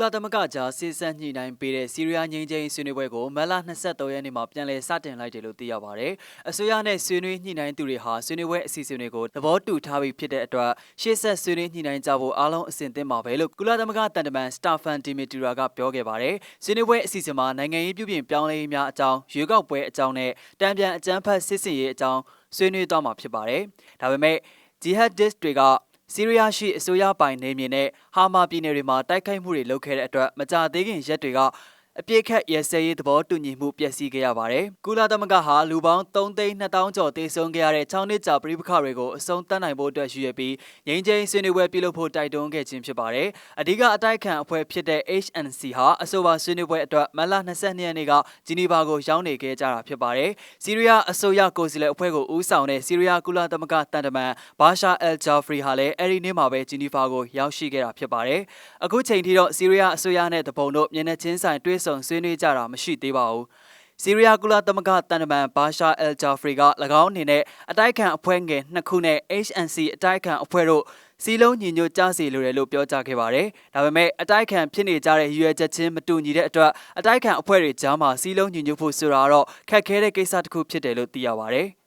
လသမဂ္ဂကြားစစ်ဆက်ညှိနှိုင်းပေးတဲ့စီးရီးယားငြိမ်းချမ်းရေးဆွေးနွေးပွဲကိုမတ်လ23ရက်နေ့မှာပြန်လည်စတင်လိုက်တယ်လို့သိရပါတယ်။အစိုးရနဲ့ဆွေးနွေးညှိနှိုင်းသူတွေဟာဆွေးနွေးပွဲအစီအစဉ်တွေကိုသဘောတူထားပြီးဖြစ်တဲ့အတွက်ရှေ့ဆက်ဆွေးနွေးညှိနှိုင်းကြဖို့အားလုံးအစဉ်သင့်ပါပဲလို့ကုလသမဂ္ဂတန်တမန်စတာဖန်ဒီမီတူရာကပြောခဲ့ပါတယ်။ဆွေးနွေးပွဲအစီအစဉ်မှာနိုင်ငံရေးပြုပြင်ပြောင်းလဲရေးများအကြောင်းရွေးကောက်ပွဲအကြောင်းနဲ့တံပြန်အကြမ်းဖက်စစ်စင်ရေးအကြောင်းဆွေးနွေးသွားမှာဖြစ်ပါတယ်။ဒါပေမဲ့ jihadist တွေက ဆီးရီးယားရှိအစိုးရပိုင်နေမြေနဲ့ဟာမာပြည်နယ်တွေမှာတိုက်ခိုက်မှုတွေလုပ်ခဲ့တဲ့အတွက်မကြသေးခင်ရက်တွေက အပြစ်ခတ်ရဲစဲရေးသဘောတူညီမှုပျက်စီးခဲ့ရပါတယ်။ကုလသမဂ္ဂဟာလူပေါင်း3သိန်း2000ကျော်တေဆုံးခဲ့ရတဲ့6နှစ်ကြာပြည်ပခါတွေကိုအဆုံးသတ်နိုင်ဖို့အတွက်ရည်ရွယ်ပြီးငြိမ်းချမ်းဆွေးနွေးပွဲပြုလုပ်ဖို့တိုက်တွန်းခဲ့ခြင်းဖြစ်ပါတယ်။အဓိကအတိုက်ခံအဖွဲ့ဖြစ်တဲ့ HNC ဟာအဆိုပါဆွေးနွေးပွဲအတွက်မတ်လ22ရက်နေ့ကဂျီနီဗာကိုရောက်နေခဲ့ကြတာဖြစ်ပါတယ်။ဆီးရီးယားအစိုးရကိုယ်စားလှယ်အဖွဲ့ကိုဦးဆောင်တဲ့ဆီးရီးယားကုလသမဂ္ဂတန်တမန်ဘာရှာအယ်ဂျာဖရီဟာလည်းအဲ့ဒီနေ့မှာပဲဂျီနီဗာကိုရောက်ရှိခဲ့တာဖြစ်ပါတယ်။အခုချိန်ထိတော့ဆီးရီးယားအစိုးရနဲ့တပုံတို့မျက်နှာချင်းဆိုင်တွေ့ဆုံဆွေးနွေးကြတာမရှိသေးပါဘူး။ဆီးရီးယားကုလသမဂ္ဂတန်တမန်ဘာရှာအယ်ဂျာဖရီက၎င်းအနေနဲ့အတိုက်ခံအဖွဲ့ငယ်နှစ်ခုနဲ့ HNC အတိုက်ခံအဖွဲ့တို့စီလုံးညီညွတ်ကြစီလိုတယ်လို့ပြောကြားခဲ့ပါတယ်။ဒါပေမဲ့အတိုက်ခံဖြစ်နေကြတဲ့ရည်ရွယ်ချက်ချင်းမတူညီတဲ့အတွက်အတိုက်ခံအဖွဲ့တွေကြားမှာစီလုံးညီညွတ်ဖို့ဆိုတာကတော့ခက်ခဲတဲ့ကိစ္စတစ်ခုဖြစ်တယ်လို့သိရပါတယ်။